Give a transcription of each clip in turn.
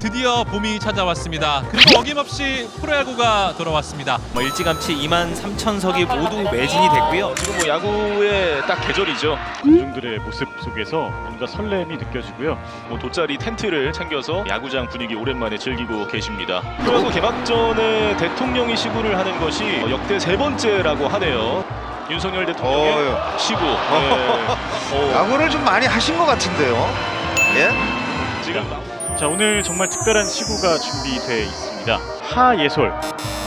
드디어 봄이 찾아왔습니다. 그리고 어김없이 프로야구가 돌아왔습니다. 뭐 일찌감치 2만 3천석이 모두 매진이 됐고요. 지금 뭐 야구의 딱 계절이죠. 관중들의 모습 속에서 뭔가 설렘이 느껴지고요. 뭐 돗자리 텐트를 챙겨서 야구장 분위기 오랜만에 즐기고 계십니다. 프로야구 개막전에 대통령이 시구를 하는 것이 역대 세 번째라고 하네요. 윤석열 대통령의 시구. 네. 어, 야구를 좀 많이 하신 것 같은데요. 예? 지금 자 오늘 정말 특별한 시구가 준비돼 있습니다. 하 예솔,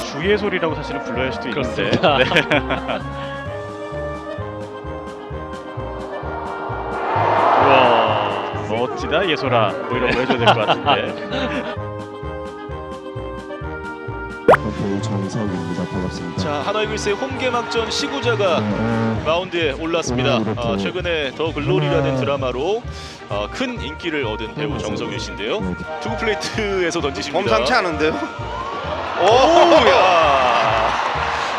주 예솔이라고 사실은 불러야 할 수도 있는데. 네. 우와 멋지다 예솔아 뭐 이런 거 해줘야 될 것 같은데. 배우 정석입니다. 반갑습니다. 자 하나이글스의 홈 개막전 시구자가 네, 마운드에 올랐습니다. 네, 그렇죠. 아, 최근에 더 글로리라는 네. 드라마로 아, 큰 인기를 얻은 배우 정석윤 씨인데요. 네. 투구 플레이트에서 던지십니다. 범상치 않은데요? 오야.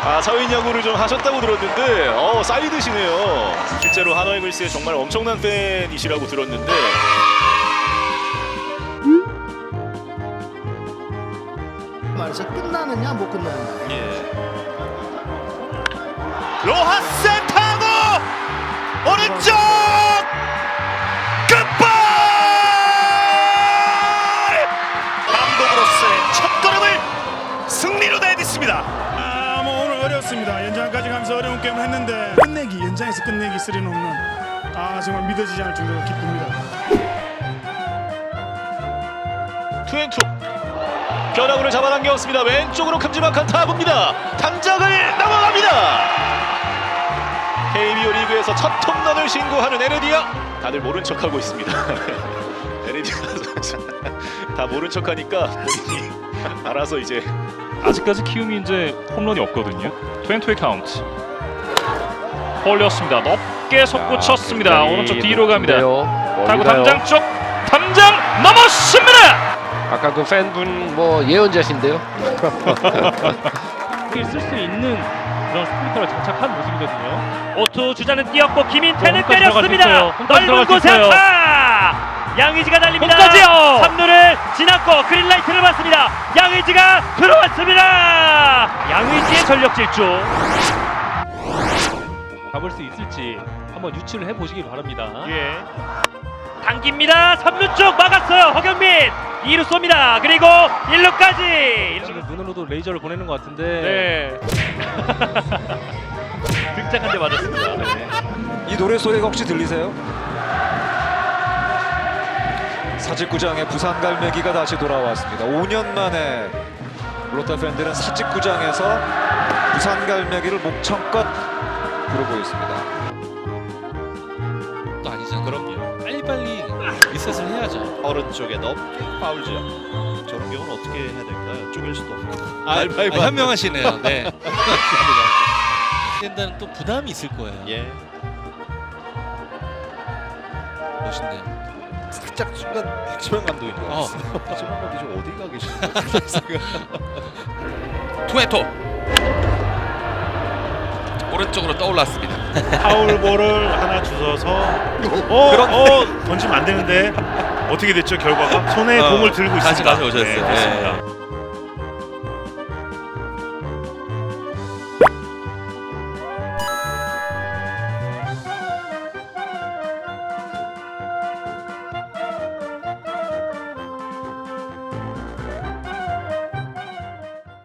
아 사회인 야구를 좀 하셨다고 들었는데 어 사이드시네요. 실제로 하나이글스의 정말 엄청난 팬이시라고 들었는데 말해서 끝나느냐 못 끝나느냐 예. 로하스 타고 오른쪽 끝발 감독으로서의 첫 걸음을 승리로 내딛습니다. 아, 뭐 오늘 어렵습니다. 연장까지 가면서 어려운 게임을 했는데 끝내기 연장에서 끝내기 쓰리는 없는 아 정말 믿어지지 않을 정도로 기쁩니다. 투앤투 변화구를 잡아당겼습니다. 왼쪽으로 큼지막한 타구입니다. 당장을 넘어갑니다. KBO 리그에서 첫 홈런을 신고하는 에레디아 다들 모른 척하고 있습니다. 에레디아 선수 다 모른 척하니까 본인이 알아서 이제 아직까지 키움이 이제 홈런이 없거든요. 트웬투의 카운트. 홀렸습니다. 높게 솟구쳤습니다. 오른쪽 뒤로 갑니다. 타구 담장 쪽 아까 그 팬분 뭐 예언자신데요. 쓸 수 있는 그런 스프린터를 장착한 모습이거든요. 오투 주자는 뛰었고 김인태는 때렸습니다. 넓은 곳에 안타. 양의지가 달립니다. 홈까지요. 3루를 지났고 그린라이트를 받습니다. 양의지가 들어왔습니다. 양의지의 전력 질주. 잡을 수 있을지 한번 유치를 해보시기 바랍니다. 예. 당깁니다. 3루 쪽 막았어요. 허경민 2루 쏩니다. 그리고 1루까지. 지금 눈으로도 레이저를 보내는 것 같은데. 네. 등짝한 대 맞았습니다. 네. 이 노래 소리가 혹시 들리세요? 사직구장의 부산 갈매기가 다시 돌아왔습니다. 5년 만에 롯데 팬들은 사직구장에서 부산 갈매기를 목청껏 부르고 있습니다. 또 아니잖아. 그럼요. 빨리빨리 리셋을 해야죠. 오른쪽에 높게 파울 지역. 저런 경우는 어떻게 해야 될까요? 쪼갤 수도 없고. 아, 아, 현명하시네요. 네. 된다는 또 부담이 있을 거예요. 예. 멋있네요. 살짝 순간 백지만 감독인 것 어. 같아요. 백지만 감독이 좀 어디 가 계시나요? 투에토 오른쪽으로 떠올랐습니다. 파울볼을 하나 주워서 어, 어 던지면 안 되는데 어떻게 됐죠 결과가 손에 어, 공을 들고 다시 있습니다. 가져오셨어요. 네, 네. 그렇습니다.